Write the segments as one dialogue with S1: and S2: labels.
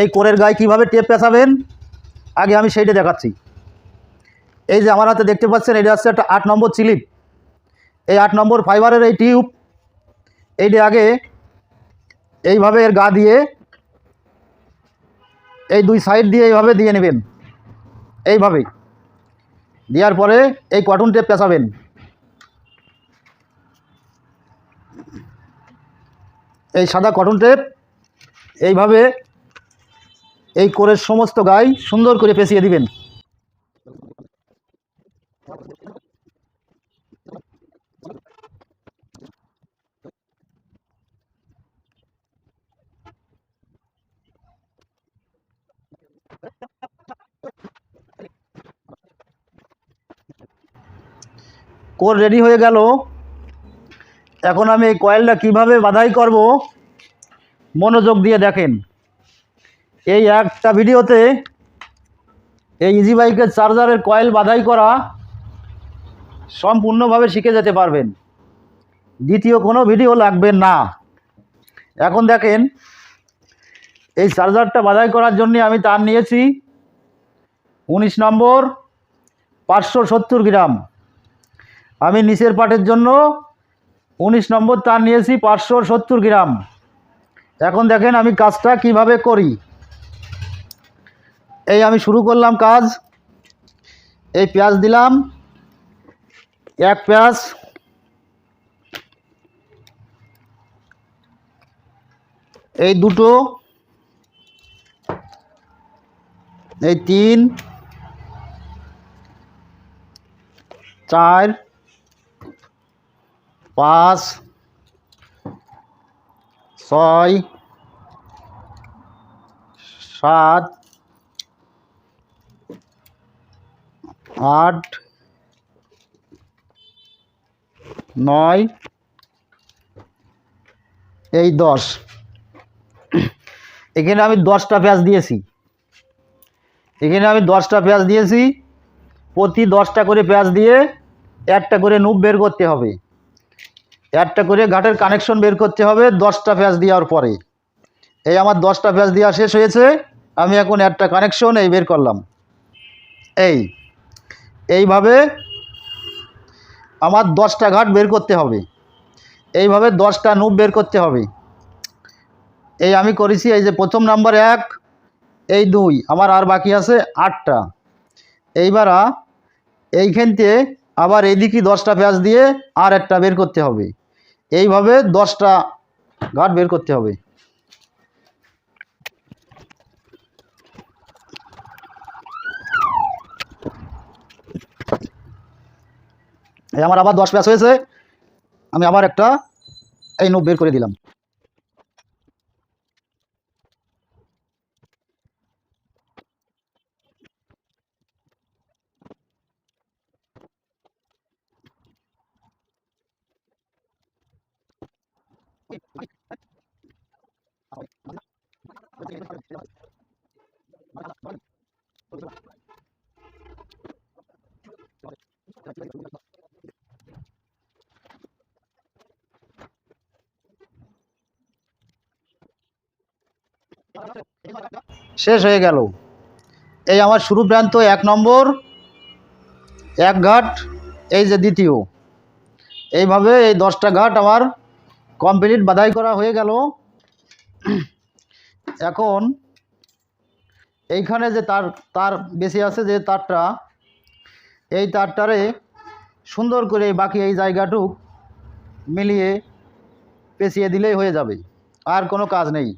S1: এই কোরের গায়ে কীভাবে টেপ পেঁচাবেন? আগে আমি সেইটা দেখাচ্ছি। এই যে আমার হাতে দেখতে পাচ্ছেন, এটা হচ্ছে একটা আট নম্বর চিলিপ। এই আট নম্বর ফাইবারের এই টিউব, এইটা আগে এইভাবে এর গা দিয়ে, এই দুই সাইড দিয়ে এইভাবে দিয়ে নেবেন। এইভাবে। দেওয়ার পরে এই কটন টেপ পেঁচাবেন। এই সাদা কটন টেপ, এইভাবে এই কোরের সমস্ত গায়ে সুন্দর করে পেঁচিয়ে দিবেন। কোর রেডি হয়ে গেল। এখন আমি এই কয়েলটা কীভাবে বাধাই করব, মনোযোগ দিয়ে দেখেন। এই একটা ভিডিওতে এই ইজি বাইকের চার্জারের কয়েল বাধাই করা সম্পূর্ণভাবে শিখে যেতে পারবেন। দ্বিতীয় কোনো ভিডিও লাগবে না। এখন দেখেন, এই চার্জারটা বাধাই করার জন্য আমি তার নিয়েছি উনিশ নম্বর পাঁচশো সত্তর গ্রাম। আমি নিচের পাটের জন্য উনিশ নম্বর তার নিয়েছি পাঁচশো সত্তর গ্রাম। এখন দেখেন আমি কাজটা কীভাবে করি। এই আমি শুরু করলাম কাজ। এই পেঁয়াজ দিলাম। এক পেঁয়াজ। এই দুটো। এই তিন। চার। পাঁচ। ছয়। সাত। আট, নয়, এই দশ। এখানে আমি দশটা পেঁয়াজ দিয়েছি। এখানে আমি দশটা পেঁয়াজ দিয়েছি। প্রতি দশটা করে পেঁয়াজ দিয়ে একটা করে নুপ বের করতে হবে। একটা করে ঘাটের কানেকশন বের করতে হবে দশটা পেঁয়াজ দেওয়ার পরে। এই আমার দশটা পেঁয়াজ দেওয়া শেষ হয়েছে। আমি এখন একটা কানেকশন এই বের করলাম। এই এইভাবে আমার দশটা ঘাট বের করতে হবে। এইভাবে দশটা নুপ বের করতে হবে। এই আমি করেছি, এই যে প্রথম নাম্বার এক, এই দুই, আমার আর বাকি আছে আটটা। এইবার এইখানতে আবার এইদিকে দশটা পেঁয়াজ দিয়ে আর একটা বের করতে হবে। এইভাবে দশটা ঘাট বের করতে হবে। এই আমার আবার দশ পেঁয়াজ হয়েছে। আমি আবার একটা এই নোট বের করে দিলাম। শেষ হয়ে গেল। এই আমার শুরু প্রান্ত এক নম্বর, এক ঘাট, এই যে দ্বিতীয়। এইভাবে এই দশটা ঘাট আমার কমপ্লিট বাধাই করা হয়ে গেল। এখন এইখানে যে তার তার বেশি আছে যে তারটা, এই তারটারে সুন্দর করে বাকি এই জায়গাটুক মিলিয়ে পেঁচিয়ে দিলেই হয়ে যাবে। আর কোনো কাজ নেই।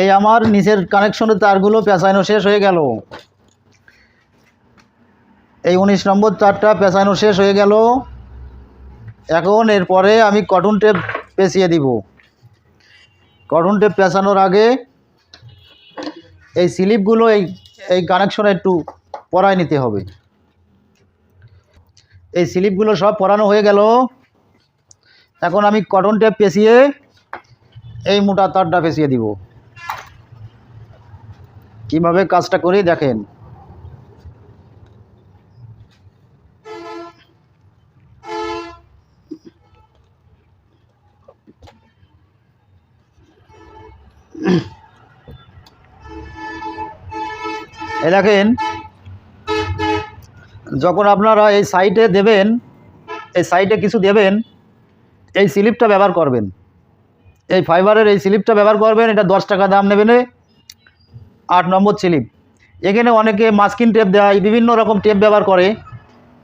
S1: এই আমার নিচের কানেকশনের তারগুলো পেঁচানো শেষ হয়ে গেল। এই উনিশ নম্বর তারটা পেঁচানো শেষ হয়ে গেল। এখন এরপরে আমি কটন টেপ পেঁচিয়ে দিব। কটন টেপ পেঁচানোর আগে এই স্লিপগুলো এই এই কানেকশনে একটু পরায় নিতে হবে। এই স্লিপগুলো সব পরানো হয়ে গেল। এখন আমি কটন টেপ পেঁচিয়ে এই মোটা তারটা পেঁচিয়ে দিব। কীভাবে কাজটা করি দেখেন। এই দেখেন, যখন আপনারা এই সাইটে দেবেন, এই সাইটে কিছু দেবেন, এই স্লিপটা ব্যবহার করবেন। এই ফাইবারের এই স্লিপটা ব্যবহার করবেন, এটা দশ টাকা দাম নেবেন আট নম্বর স্লিপ। এখানে অনেকে মাস্কিন টেপ দেয়, বিভিন্ন রকম টেপ ব্যবহার করে।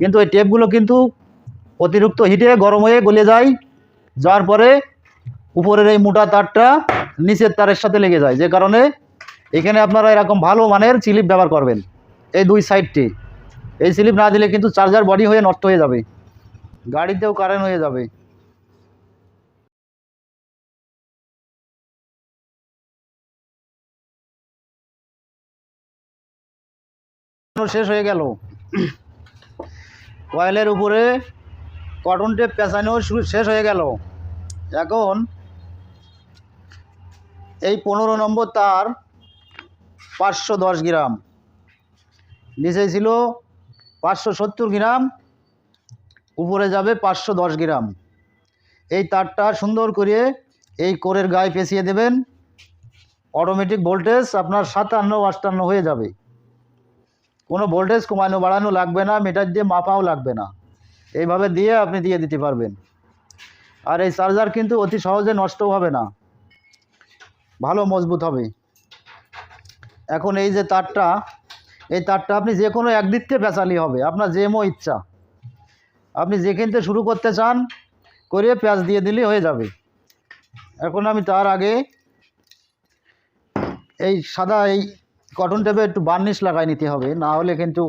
S1: কিন্তু এই টেপগুলো কিন্তু অতিরিক্ত হিটে গরম হয়ে গলে যায়। যাওয়ার পরে উপরের এই মোটা তারটা নিচের তারের সাথে লেগে যায়। যে কারণে এখানে আপনারা এরকম ভালো মানের স্লিপ ব্যবহার করবেন। এই দুই সাইডটি এই স্লিপ না দিলে কিন্তু চার্জার বডি হয়ে নষ্ট হয়ে যাবে। গাড়িতেও কারেন্ট হয়ে যাবে। শেষ হয়ে গেল। কয়েলের উপরে কটন টেপ পেঁচানো শেষ হয়ে গেল। এখন এই পনেরো নম্বর তার পাঁচশো দশ গ্রাম। নিচে ছিল পাঁচশো সত্তর গ্রাম, উপরে যাবে পাঁচশো দশ গ্রাম। এই তারটা সুন্দর করে এই কোরের গায়ে পেঁচিয়ে দেবেন। অটোমেটিক ভোল্টেজ আপনার সাতান্ন, আটান্ন হয়ে যাবে। কোনো ভোল্টেজ কমানো, বাড়ানো লাগবে না মিটার দিয়ে মাপাও লাগবে না। এইভাবে দিয়ে আপনি দিয়ে দিতে পারবেন। আর এই চার্জার কিন্তু অতি সহজে নষ্টও হবে না। ভালো মজবুত হবে। এখন এই যে তারটা, এই তারটা আপনি যে কোনো একদিক থেকে পেঁচালি হবে। আপনার যেমো ইচ্ছা। আপনি যেখান থেকে শুরু করতে চান করে পেঁয়াজ দিয়ে দিলে হয়ে যাবে। এখন আমি তার আগে এই সাদা এই কটন টেপে একটু বার্নিশ লাগাই নিতে হবে, না হলে কিন্তু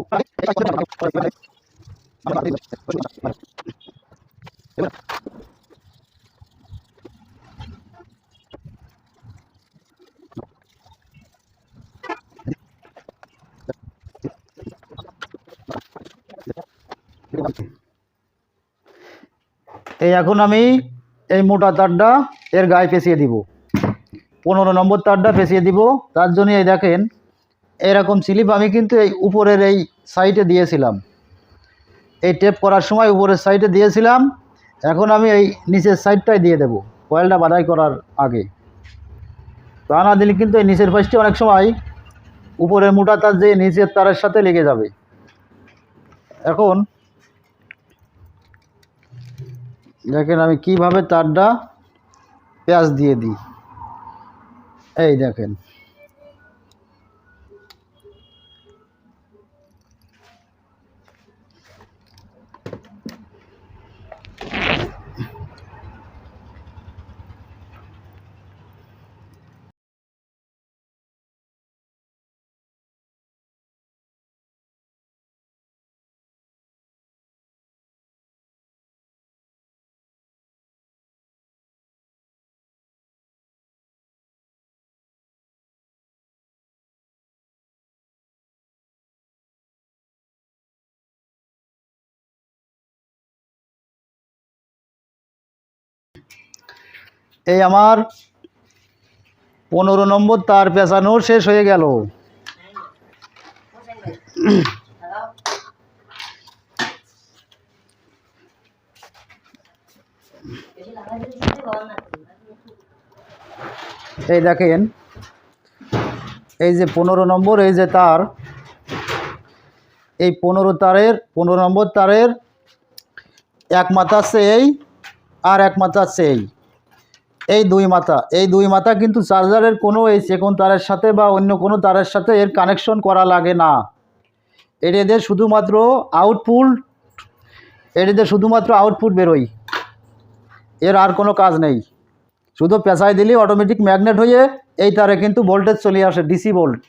S1: এই এখন আমি এই মোটা তারটা এর গায়ে পেঁচিয়ে দিব। পনেরো নম্বর তারটা পেঁচিয়ে দিব। তার জন্য এই দেখেন এরকম স্লিপ আমি কিন্তু এই উপরের এই সাইডে দিয়েছিলাম। এই টেপ করার সময় উপরের সাইডে দিয়েছিলাম। এখন আমি এই নিচের সাইডটাই দিয়ে দেব কয়েলটা বাধাই করার আগে। তা না দিলে কিন্তু এই নিচের পাশটি অনেক সময় উপরের মোটা তার যে নিচের তারের সাথে লেগে যাবে। এখন দেখেন আমি কীভাবে তারটা পেঁয়াজ দিয়ে দিই। এই দেখেন। এই আমার পনেরো নম্বর তার পেঁচানো শেষ হয়ে গেল। এই দেখেন, এই যে পনেরো নম্বর, এই যে তার, এই পনেরো তারের, পনেরো নম্বর তারের এক মাথা আছে এই আর এক মাথা আছে এই এই দুই মাথা, এই দুই মাথা কিন্তু চার্জারের কোনো এই চেকন তারের সাথে বা অন্য কোনো তারের সাথে এর কানেকশন করা লাগে না। এর এদের শুধুমাত্র আউটপুট এর এদের শুধুমাত্র আউটপুট বেরোয়। এর আর কোনো কাজ নেই। শুধু পেঁচায় দিলেই অটোমেটিক ম্যাগনেট হয়ে এই তারে কিন্তু ভোল্টেজ চলে আসে ডিসি ভোল্ট